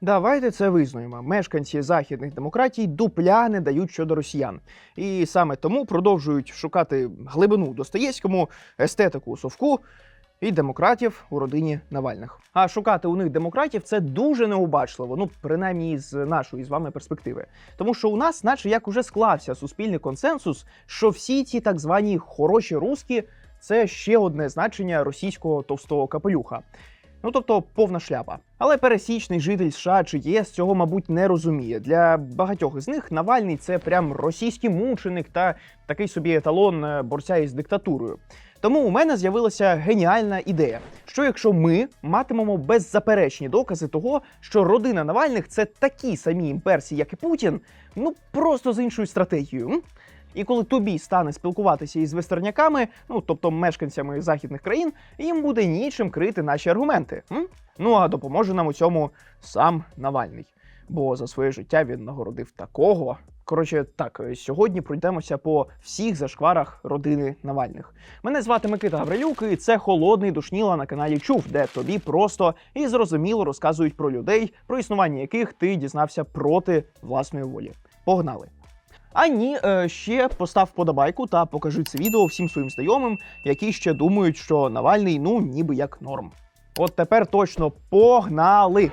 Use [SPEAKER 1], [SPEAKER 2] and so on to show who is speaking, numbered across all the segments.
[SPEAKER 1] Давайте це визнаємо. Мешканці західних демократій дупля не дають щодо росіян. І саме тому продовжують шукати глибину Достоєвському, естетику совку і демократів у родині Навальних. А шукати у них демократів це дуже необачливо, ну принаймні з нашої з вами перспективи. Тому що у нас, наче як уже склався суспільний консенсус, що всі ці так звані хороші руски це ще одне значення російського товстого капелюха. Ну тобто повна шляпа. Але пересічний житель США чи ЄС цього, мабуть, не розуміє. Для багатьох із них Навальний це прям російський мученик та такий собі еталон е, борця із диктатурою. Тому у мене з'явилася геніальна ідея: що якщо ми матимемо беззаперечні докази того, що родина Навальних це такі самі імперці, як і Путін, ну просто з іншою стратегією. І коли тобі стане спілкуватися із вестерняками, ну тобто мешканцями західних країн, їм буде нічим крити наші аргументи. М? Ну а допоможе нам у цьому сам Навальний. Бо за своє життя він нагородив такого. Коротше, так, сьогодні пройдемося по всіх зашкварах родини Навальних. Мене звати Микита Гаврилюк, і це холодний душніла на каналі Чув, де тобі просто і зрозуміло розказують про людей, про існування яких ти дізнався проти власної волі. Погнали! А ні, е, ще постав подобайку та покажи це відео всім своїм знайомим, які ще думають, що Навальний ну ніби як норм. От тепер точно погнали!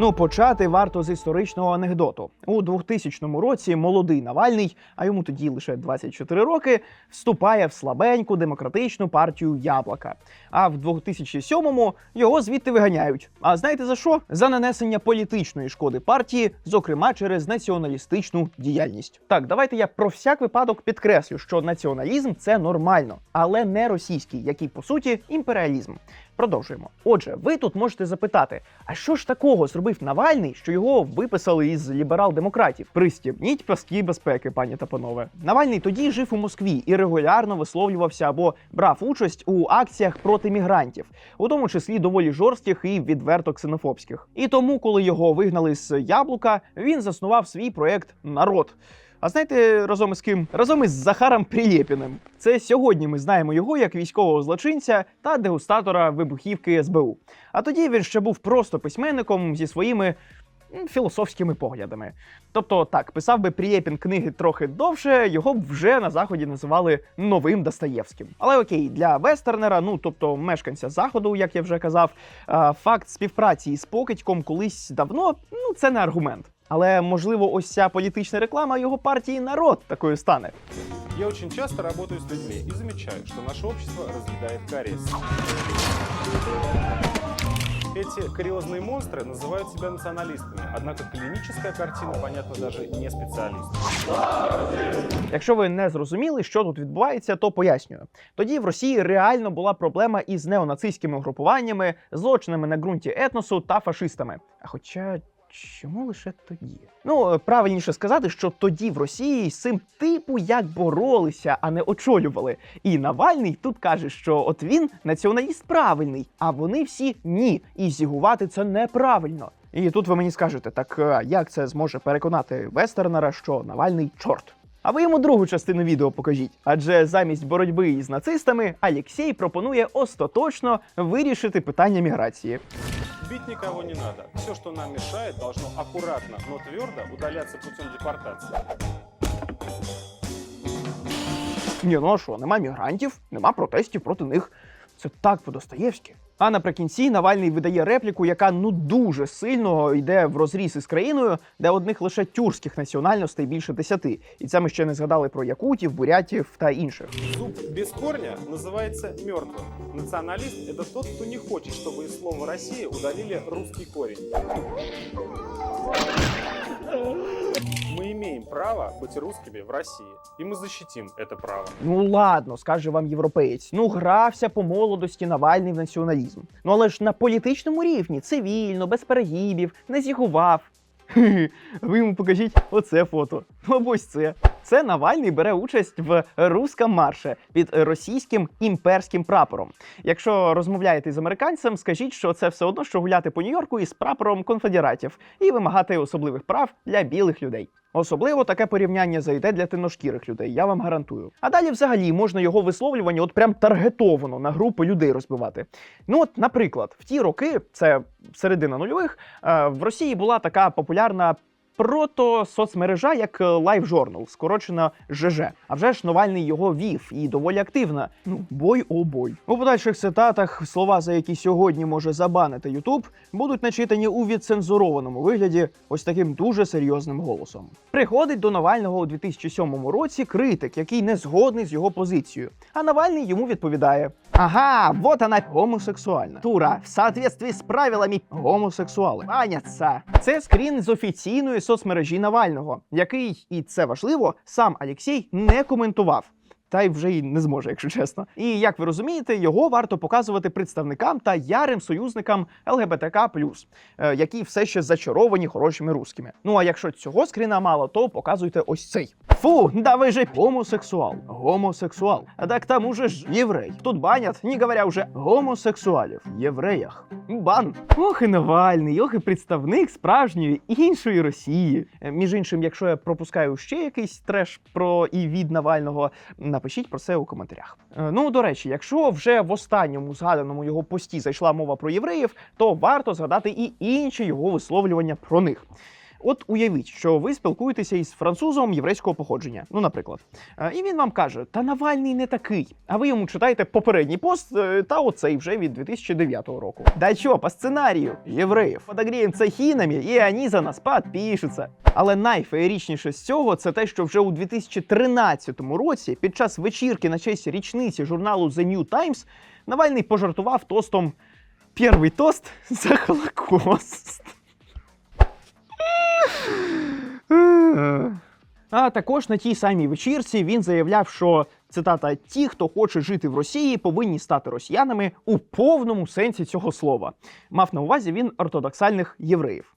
[SPEAKER 1] Ну, почати варто з історичного анекдоту. У 2000 році молодий Навальний, а йому тоді лише 24 роки, вступає в слабеньку демократичну партію Яблока. А в 2007-му його звідти виганяють. А знаєте за що? За нанесення політичної шкоди партії, зокрема через націоналістичну діяльність. Так, давайте я про всяк випадок підкреслю, що націоналізм це нормально, але не російський, який по суті імперіалізм. Продовжуємо. Отже, ви тут можете запитати: а що ж такого зробив Навальний, що його виписали із ліберал-демократів? Пристібніть паски безпеки, пані та панове. Навальний тоді жив у Москві і регулярно висловлювався або брав участь у акціях проти мігрантів, у тому числі доволі жорстких і відверто ксенофобських. І тому, коли його вигнали з яблука, він заснував свій проект Народ. А знаєте, разом із ким? Разом із Захаром Прилєпіним. Це сьогодні ми знаємо його як військового злочинця та дегустатора вибухівки СБУ. А тоді він ще був просто письменником зі своїми філософськими поглядами. Тобто, так, писав би Прієпін книги трохи довше, його б вже на заході називали новим Достоєвським. Але окей, для вестернера, ну тобто мешканця заходу, як я вже казав, факт співпраці із покидьком колись давно, ну це не аргумент. Але можливо, ось ця політична реклама його партії народ такою стане.
[SPEAKER 2] Я очень часто работаю с людьми и замечаю, что наше общество разъедает кариес. Эти кариозные монстры называют себя националистами, однако клиническая картина понятна даже не специалисту.
[SPEAKER 1] Якщо ви не зрозуміли, що тут відбувається, то пояснюю. Тоді в Росії реально була проблема із неонацистськими групуваннями, злочинами на ґрунті етносу та фашистами. А хоча. Чому лише тоді? Ну, е, правильніше сказати, що тоді в Росії з цим типу як боролися, а не очолювали. І Навальний тут каже, що от він націоналіст правильний, а вони всі ні. І зігувати це неправильно. І тут ви мені скажете, так е, як це зможе переконати вестернера, що Навальний чорт? А ви йому другу частину відео покажіть. Адже замість боротьби із нацистами Алєксєй пропонує остаточно вирішити питання міграції.
[SPEAKER 2] Бить никого не надо. Все, что нам мешает, должно аккуратно, но твердо удаляться путем депортации.
[SPEAKER 1] Ні, ну а що, нема мігрантів, нема протестів проти них. Це так по-достоєвськи. А наприкінці Навальний видає репліку, яка ну дуже сильно йде в розріз із країною, де одних лише тюркських національностей більше десяти. І це ми ще не згадали про якутів, бурятів та інших.
[SPEAKER 2] Зуб без корня называется мертвым. Националист – это тот, кто не хочет, чтобы из слова «Россия» удалили русский корень. Мы имеем право быть русскими в России, и мы защитим это право.
[SPEAKER 1] Ну ладно, скаже вам європеєць. Ну грався по молодості Навальний в націоналізм. Ну але ж на політичному рівні, цивільно, без перегибів, не зігував. Хе-хе. Ви йому покажіть оце фото. Ну або ось це. Це Навальний бере участь в русском марше під російським імперським прапором. Якщо розмовляєте з американцем, скажіть, що це все одно, що гуляти по Нью-Йорку із прапором конфедератів і вимагати особливих прав для білих людей. Особливо таке порівняння зайде для темношкірих людей, я вам гарантую. А далі, взагалі, можна його висловлювання от прям таргетовано на групи людей розбивати. Ну, от, наприклад, в ті роки, це середина нульових, е, в Росії була така популярна. Прото соцмережа як е, Live Journal, скорочена ЖЖ. А вже ж Навальний його вів і доволі активно. Ну, бой о бой. У подальших цитатах слова, за які сьогодні може забанити Ютуб, будуть начитані у відцензурованому вигляді ось таким дуже серйозним голосом. Приходить до Навального у 2007 році критик, який не згодний з його позицією. А Навальний йому відповідає: Ага, вот она гомосексуальна. Тура, в соответствии з правилами гомосексуали. Баняться. Це скрін з офіційної соцмережі Навального, який, і це важливо, сам Алєксій не коментував. Та й вже й не зможе, якщо чесно. І як ви розумієте, його варто показувати представникам та ярим союзникам ЛГБТК+, е, які все ще зачаровані хорошими русскими. Ну а якщо цього скріна мало, то показуйте ось цей. Фу, да ви же гомосексуал. Гомосексуал. А так к тому же ж єврей. Тут банять, не говоря вже гомосексуалів. Євреях. Бан. Ох і Навальний, ох і представник справжньої іншої Росії. Е, Між іншим, якщо я пропускаю ще якийсь треш про і від Навального, напишіть про це у коментарях. Е, Ну, до речі, якщо вже в останньому згаданому його пості зайшла мова про євреїв, то варто згадати і інші його висловлювання про них. От уявіть, що ви спілкуєтеся із французом єврейського походження, ну, наприклад, Е, і він вам каже: Та Навальний не такий. А ви йому читаєте попередній пост е, та оцей вже від 2009 року. Да чо, по сценарію євреїв подогріємо цехінами, і вони за нас підпишуться. Але найфеєрічніше з цього це те, що вже у 2013 році, під час вечірки на честь річниці журналу The New Times, Навальний пожартував тостом Перший тост за Холокост. А також на тій самій вечірці він заявляв, що цитата: ті, хто хоче жити в Росії, повинні стати росіянами у повному сенсі цього слова. Мав на увазі він ортодоксальних євреїв.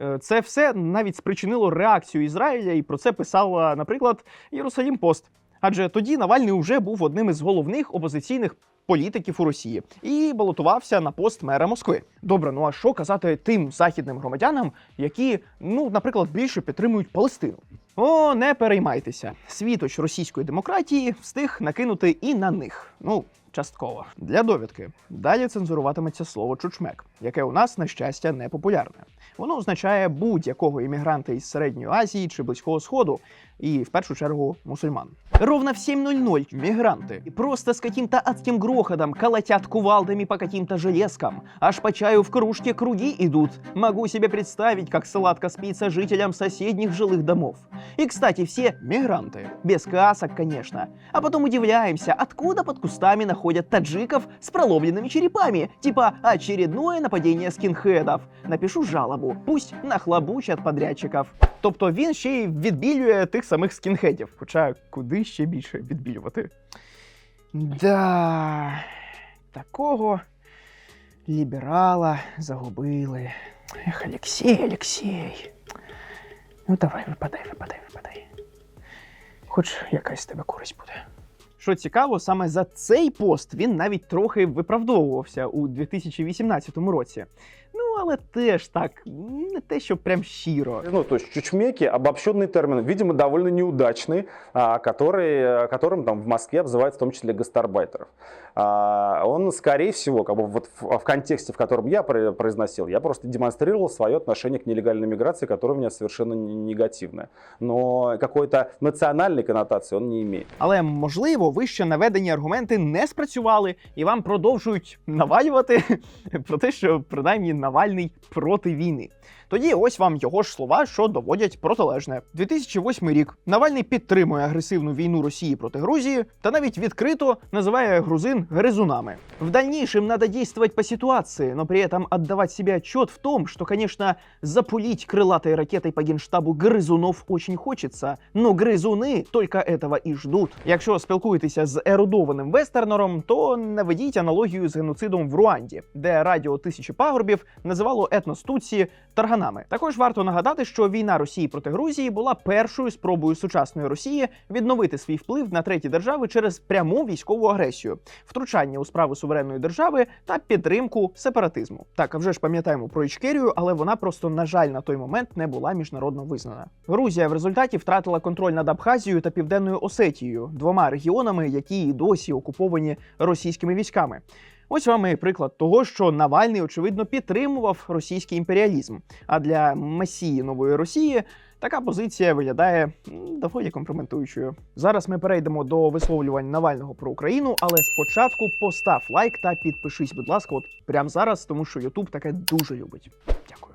[SPEAKER 1] Е, Це все навіть спричинило реакцію Ізраїля, і про це писала, наприклад, Єрусалім Пост. Адже тоді Навальний вже був одним із головних опозиційних політиків у Росії і балотувався на пост мера Москви. Добре, ну а що казати тим західним громадянам, які, ну, наприклад, більше підтримують Палестину? О, не переймайтеся. Світоч російської демократії встиг накинути і на них. Ну, частково. Для довідки. Далі цензуруватиметься слово чучмек, яке у нас, на щастя, не популярне. Воно означає будь-якого іммігранта із Середньої Азії чи Близького Сходу, і в першу чергу мусульман. Ровно в 7.00 мигранты просто с каким-то адским грохотом колотят кувалдами по каким-то железкам. Аж по чаю в кружке круги идут. Могу себе представить, как сладко спится жителям соседних жилых домов. И, кстати, все мигранты. Без касок, конечно. А потом удивляемся, откуда под кустами находят таджиков с проломленными черепами. Типа очередное нападение скинхедов. Напишу жалобу. Пусть нахлобучат подрядчиков. Тобто він ще й відбілює тих самих скінхедів. Хоча куди ще більше відбілювати? Да, такого ліберала загубили. Ех, Олексій, Олексій. Ну давай, випадай, випадай, випадай. Хоч якась з тебе користь буде. Що цікаво, саме за цей пост він навіть трохи виправдовувався у 2018 році Ну, але теж так, не те, що прям щиро.
[SPEAKER 2] Ну, то есть чучмеки — обобщенный термин, видимо, довольно неудачный, а, который, которым там в Москве обзывают в том числе гастарбайтеров. А, Он, скорее всего, как бы вот в, в контексте, в котором я про- произносил, я просто демонстрировал свое отношение к нелегальной миграции, которое у меня совершенно не- негативное. Но какой-то национальной коннотации он не имеет.
[SPEAKER 1] Але можливо, вище наведені аргументи не спрацювали і вам продовжують навалювати про те, що принаймні Навальний проти війни. Тоді ось вам його ж слова, що доводять протилежне. 2008 рік Навальний підтримує агресивну війну Росії проти Грузії та навіть відкрито називає грузин гризунами. В дальнейшем надо действовать по ситуации, но при этом отдавать себе отчет в том, что, конечно, запулить крылатой ракетой по генштабу гризунов очень хочется, но гризуни только этого і ждут. Якщо спілкуєтеся з ерудованим вестернером, то наведіть аналогію з геноцидом в Руанді, де радіо тисячі пагорбів називало етнос Тутсі тарганами. нами. Також варто нагадати, що війна Росії проти Грузії була першою спробою сучасної Росії відновити свій вплив на треті держави через пряму військову агресію, втручання у справи суверенної держави та підтримку сепаратизму. Так, а вже ж пам'ятаємо про Ічкерію, але вона просто на жаль на той момент не була міжнародно визнана. Грузія в результаті втратила контроль над Абхазією та Південною Осетією, двома регіонами, які і досі окуповані російськими військами. Ось вам і приклад того, що Навальний очевидно підтримував російський імперіалізм. А для месії нової Росії така позиція виглядає доволі компрометуючою. Зараз ми перейдемо до висловлювань Навального про Україну, але спочатку постав лайк та підпишись, будь ласка, от прямо зараз, тому що Ютуб таке дуже любить. Дякую.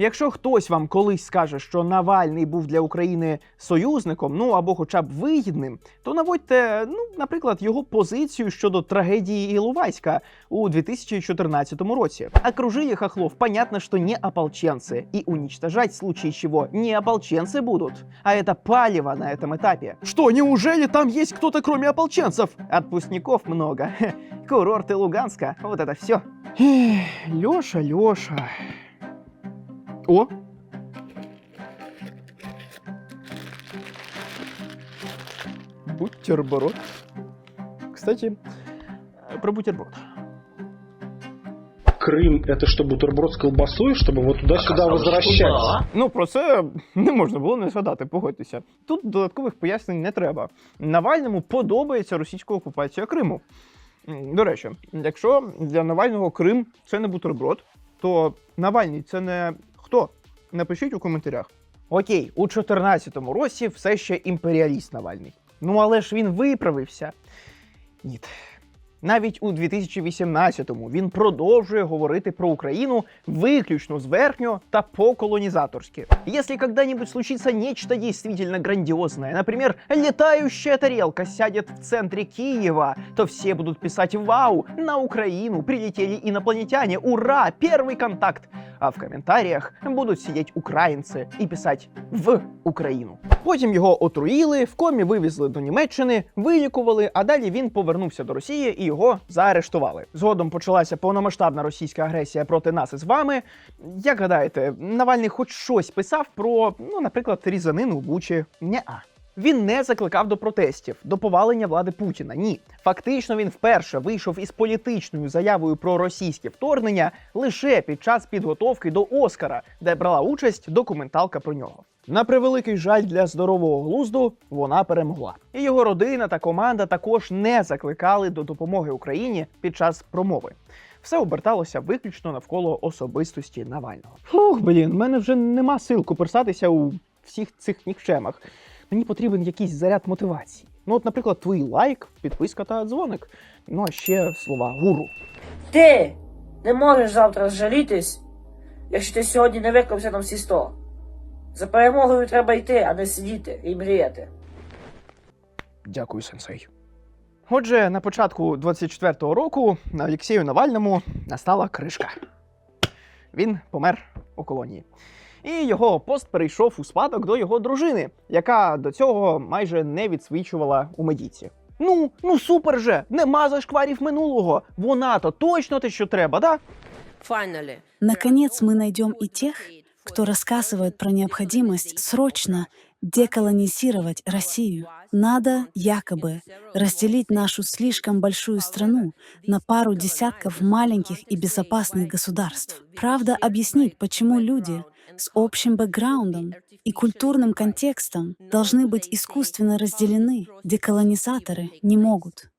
[SPEAKER 1] Якщо хтось вам колись скаже, що Навальний був для України союзником, ну або хоча б вигідним, то наводьте, ну, наприклад, його позицію щодо трагедії Іловайська у 2014 році. Окружили хохлов, понятно, что не ополченцы, и уничтожать в случае чего не ополченцы будут, а это палево на этом этапе. Что, неужели там есть кто-то кроме ополченцев? Отпускников много. Хе, Курорты Луганска, вот это все. Леша, Леша. О! Бутерброд. Кстати, э, про бутерброд.
[SPEAKER 3] Крым это что, бутерброд с колбасой, чтобы вот туда-сюда возвращать?
[SPEAKER 1] Ну, про це не можна було не згадати, погодьтеся. Тут додаткових пояснень не треба. Навальному подобається російська окупація Криму. М, До речі, якщо для Навального Крим це не бутерброд, то Навальний це не хто? Напишіть у коментарях. Окей, у 14-му році все ще імперіаліст Навальний. Ну але ж він виправився. Ні. Навіть у 2018-му він продовжує говорити про Україну виключно зверхньо та по-колонизаторски. Если когда-нибудь случится нечто действительно грандиозное, например, летающая тарелка сядет в центре Киева, то все будут писать «Вау! На Украину прилетели инопланетяне! Ура! Первый контакт!» А в коментарях будуть сидіти українці і писати в Україну. Потім його отруїли, в комі вивезли до Німеччини, вилікували, а далі він повернувся до Росії і його заарештували. Згодом почалася повномасштабна російська агресія проти нас із вами. Як гадаєте, Навальний хоч щось писав про, ну, наприклад, різанину в Бучі? Неа. Він не закликав до протестів, до повалення влади Путіна. Ні, фактично він вперше вийшов із політичною заявою про російське вторгнення лише під час підготовки до Оскара, де брала участь документалка про нього. На превеликий жаль для здорового глузду вона перемогла. І його родина та команда також не закликали до допомоги Україні під час промови. Все оберталося виключно навколо особистості Навального. Фух, блін, в мене вже нема сил куперсатися у всіх цих нікчемах. Мені потрібен якийсь заряд мотивації. Ну, от, наприклад, твій лайк, підписка та дзвоник. Ну а ще слова гуру.
[SPEAKER 4] Ти не можеш завтра зжалітись, якщо ти сьогодні не виклався на всі сто. За перемогою треба йти, а не сидіти і мріяти.
[SPEAKER 1] Дякую, сенсей. Отже, на початку 24-го року на Олексію Навальному настала кришка. Він помер у колонії І його пост перейшов у спадок до його дружини, яка до цього майже не відсвічувала у медіці. Ну, ну супер же! Нема зашкварів минулого. Вона то точно те, що треба, да?
[SPEAKER 5] Наконец мы найдем и тех, кто рассказывает про необходимость срочно деколонизировать Россию. Надо якобы разделить нашу слишком большую страну на пару десятков маленьких и безопасных государств. Правда, объяснить, почему люди с общим бэкграундом и культурным контекстом должны быть искусственно разделены. Деколонизаторы не могут.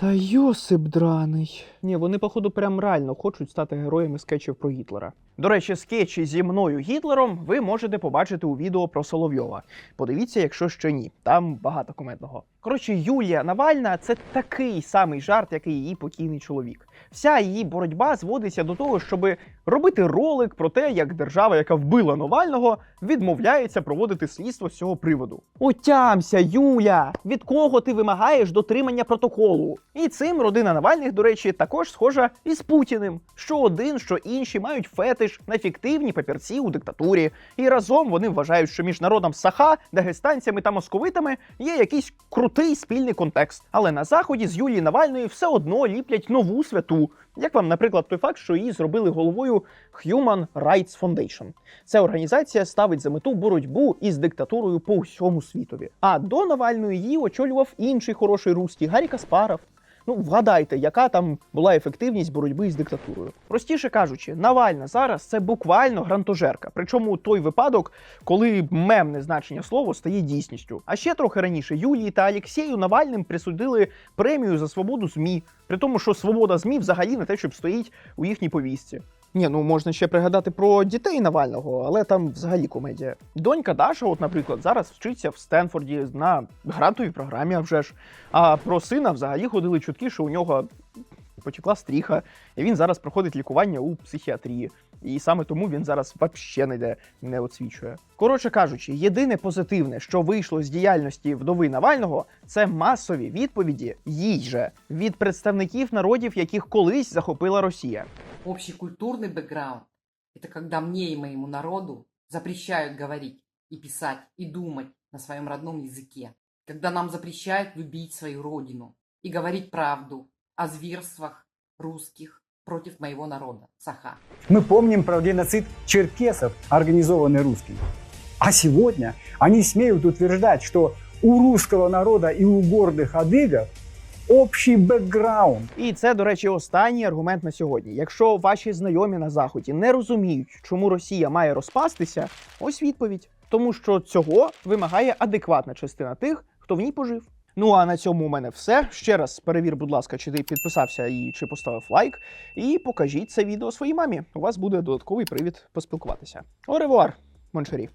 [SPEAKER 1] Та Йосип драний. Ні, вони, походу, прям реально хочуть стати героями скетчів про Гітлера. До речі, скетчі зі мною Гітлером ви можете побачити у відео про Соловйова. Подивіться, якщо ще ні. Там багато комедного. Коротше, Юлія Навальна це такий самий жарт, як і її покійний чоловік. Вся її боротьба зводиться до того, щоб робити ролик про те, як держава, яка вбила Навального, відмовляється проводити слідство з цього приводу. Отямся, Юля! Від кого ти вимагаєш дотримання протоколу? І цим родина Навальних, до речі, також схожа із Путіним. Що один, що інші мають фетиш ж на фіктивні папірці у диктатурі. І разом вони вважають, що між народом Саха, дагестанцями та московитами є якийсь крутий спільний контекст. Але на заході з Юлії Навальної все одно ліплять нову святу. Як вам, наприклад, той факт, що її зробили головою Human Rights Foundation. Ця організація ставить за мету боротьбу із диктатурою по всьому світові. А до Навальної її очолював інший хороший русський Гаррі Каспаров. Ну, вгадайте, яка там була ефективність боротьби з диктатурою. Простіше кажучи, Навальна зараз це буквально грантожерка. Причому той випадок, коли мемне значення слова стає дійсністю. А ще трохи раніше Юлії та Алєксєю Навальним присудили премію за свободу ЗМІ, при тому, що свобода ЗМІ взагалі не те, щоб стоїть у їхній повістці. Ні, ну можна ще пригадати про дітей Навального, але там взагалі комедія. Донька Даша, от, наприклад, зараз вчиться в Стенфорді на грантовій програмі, а вже ж. А про сина взагалі ходили чутки, що у нього потекла стріха, і він зараз проходить лікування у психіатрії. І саме тому він зараз взагалі ніде не оцвічує. Коротше кажучи, єдине позитивне, що вийшло з діяльності вдови Навального, це масові відповіді їй же від представників народів, яких колись захопила Росія.
[SPEAKER 6] Общий культурный бэкграунд – это когда мне и моему народу запрещают говорить и писать, и думать на своем родном языке. Когда нам запрещают любить свою родину и говорить правду о зверствах русских против моего народа, Саха.
[SPEAKER 7] Мы помним про геноцид черкесов, организованный русскими. А сегодня они смеют утверждать, что у русского народа и у гордых адыгов общий бэкграунд.
[SPEAKER 1] І це, до речі, останній аргумент на сьогодні. Якщо ваші знайомі на заході не розуміють, чому Росія має розпастися, ось відповідь. Тому що цього вимагає адекватна частина тих, хто в ній пожив. Ну а на цьому у мене все. Ще раз перевір, будь ласка, чи ти підписався і чи поставив лайк. І покажіть це відео своїй мамі. У вас буде додатковий привід поспілкуватися. Оревуар, моншері.